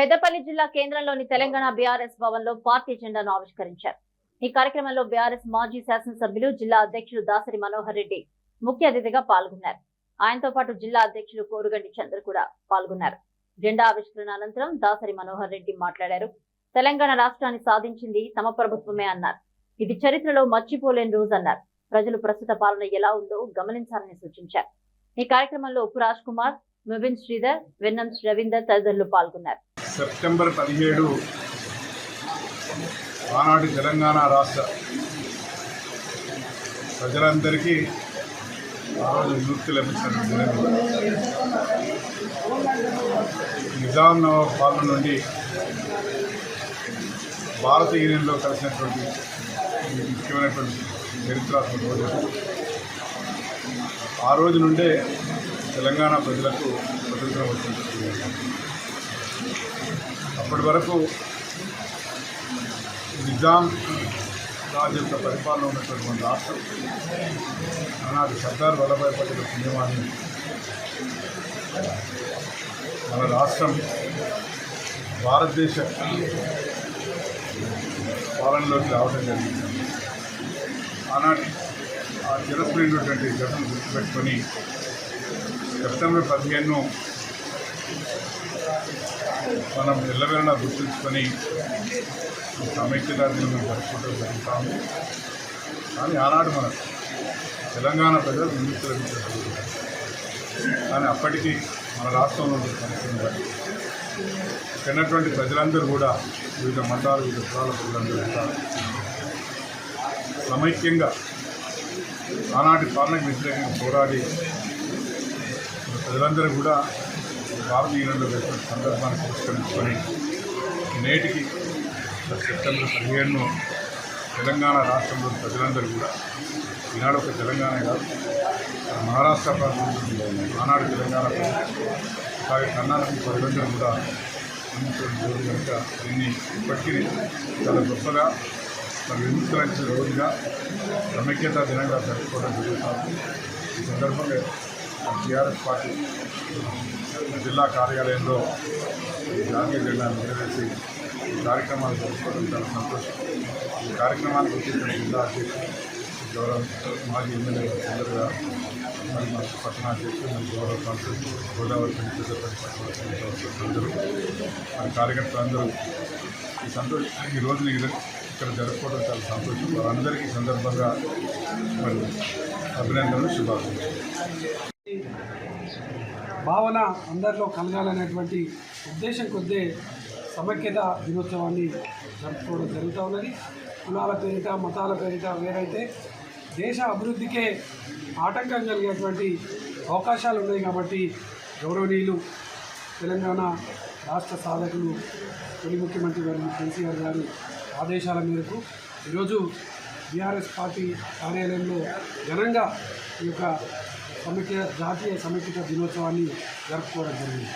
పెద్దపల్లి జిల్లా కేంద్రంలోని తెలంగాణ బీఆర్ఎస్ భవన్లో పార్టీ జెండాను ఆవిష్కరించారు. ఈ కార్యక్రమంలో బీఆర్ఎస్ మాజీ శాసనసభ్యులు జిల్లా అధ్యక్షులు దాసరి మనోహర్ రెడ్డి ముఖ్య అతిథిగా పాల్గొన్నారు. ఆయనతో పాటు జిల్లా అధ్యక్షులు కోరుగండి చంద్ర కూడా పాల్గొన్నారు. జెండా ఆవిష్కరణ అనంతరం దాసరి మనోహర్ రెడ్డి మాట్లాడారు. తెలంగాణ రాష్ట్రాన్ని సాధించింది తమ ప్రభుత్వమే అన్నారు. ఇది చరిత్రలో మర్చిపోలేని రోజు అన్నారు. ప్రజలు ప్రస్తుత పాలన ఎలా ఉందో గమనించాలని సూచించారు. ఈ కార్యక్రమంలో ఉప్పు రాజ్ కుమార్ ముబిన్ శ్రీధర్ వెన్నం రవీందర్ తదితరులు పాల్గొన్నారు. సెప్టెంబర్ పదిహేడు ఆనాటి తెలంగాణ రాష్ట్ర ప్రజలందరికీ ఆ రోజు విముక్తి లభించిన నిజాం నవాబ్ పాలన నుండి భారత యూనియన్లో కలిసినటువంటి ముఖ్యమైనటువంటి చరిత్రాత్మక రోజు. ఆ రోజు నుండే తెలంగాణ ప్రజలకు స్వతంత్రం వచ్చింది. అప్పటి వరకు నిజాం రాజు యొక్క పరిపాలన ఉన్నటువంటి రాష్ట్రం. ఆనాడు సర్దార్ వల్లభాయ్ పటేల్ పుణ్యమాన్ని మన రాష్ట్రం భారతదేశ పాలనలోకి రావడం జరిగింది. ఆనాటి ఆ చిరస్మైనటువంటి ఘటన గుర్తుపెట్టుకొని సెప్టెంబర్ పదిహేను మనం ఎల్లవేళలా గుర్తుంచుకొని సమైక్యతా సమైక్యత దినం జరుపుకుంటూ జరుగుతాము. కానీ ఆనాడు మనం తెలంగాణ ప్రజలు విముక్తి కానీ అప్పటికీ మన రాష్ట్రంలో ఉన్న పరిస్థితిని ప్రజలందరూ కూడా వివిధ మతాలు వివిధ కులాల ప్రజలందరూ కూడా సమైక్యంగా ఆనాటి పాలనకు వ్యతిరేకంగా పోరాడి ప్రజలందరూ కూడా భారతీయ వేసిన సందర్భాన్ని పురస్కరించుకొని నేటికి సెప్టెంబర్ పదిహేడును తెలంగాణ రాష్ట్రంలోని ప్రజలందరూ కూడా ఈనాడు ఒక తెలంగాణ కాదు మహారాష్ట్ర ప్రాంతంలో ఆనాడు తెలంగాణ ప్రజలు అలాగే కర్ణాటక ప్రజలందరూ కూడా రోజు కనుక దీన్ని ఇప్పటికీ చాలా గొప్పగా మరి విముక్తులైన రోజుగా సమైక్యత దినంగా జరుపుకోవడం జరుగుతుంది ఈ సందర్భంగా టీఆర్ఎస్ పార్టీ జిల్లా కార్యాలయంలో ఈ జాతీయ జెండాను నెరవేర్చి ఈ కార్యక్రమాలు జరుపుకోవడం చాలా సంతోషం. ఈ కార్యక్రమానికి వచ్చేసిన జిల్లా అధ్యక్షులు గౌరవ మాజీ ఎమ్మెల్యే చంద్రగా మరి మా పట్టణాధ్యక్షులు మరి గౌరవ కాన్సెప్ట్ గోదావరి అందరూ మరి కార్యకర్తలందరూ ఈ సంతోషం ఈ రోజున ఇక్కడ జరుపుకోవడం చాలా సంతోషం. వారందరికీ సందర్భంగా మరి అభినందనలు శుభాకాంక్షలు. భావన అందరిలో కలగాలనేటువంటి ఉద్దేశం కొద్దే సమైక్యత దినోత్సవాన్ని జరుపుకోవడం జరుగుతూ ఉన్నది. కులాల పేరిట మతాల పేరిట వేరైతే దేశ అభివృద్ధికే ఆటంకం కలిగేటువంటి అవకాశాలు ఉన్నాయి కాబట్టి గౌరవనీయులు తెలంగాణ రాష్ట్ర సాధకులు తొలి ముఖ్యమంత్రి గారు కేసీఆర్ గారి ఆదేశాల మేరకు ఈరోజు బీఆర్ఎస్ పార్టీ కార్యాలయంలో ఘనంగా ఈ యొక్క సమైక్య జాతీయ సమైక్యత దినోత్సవాన్ని జరుపుకోవడం జరిగింది.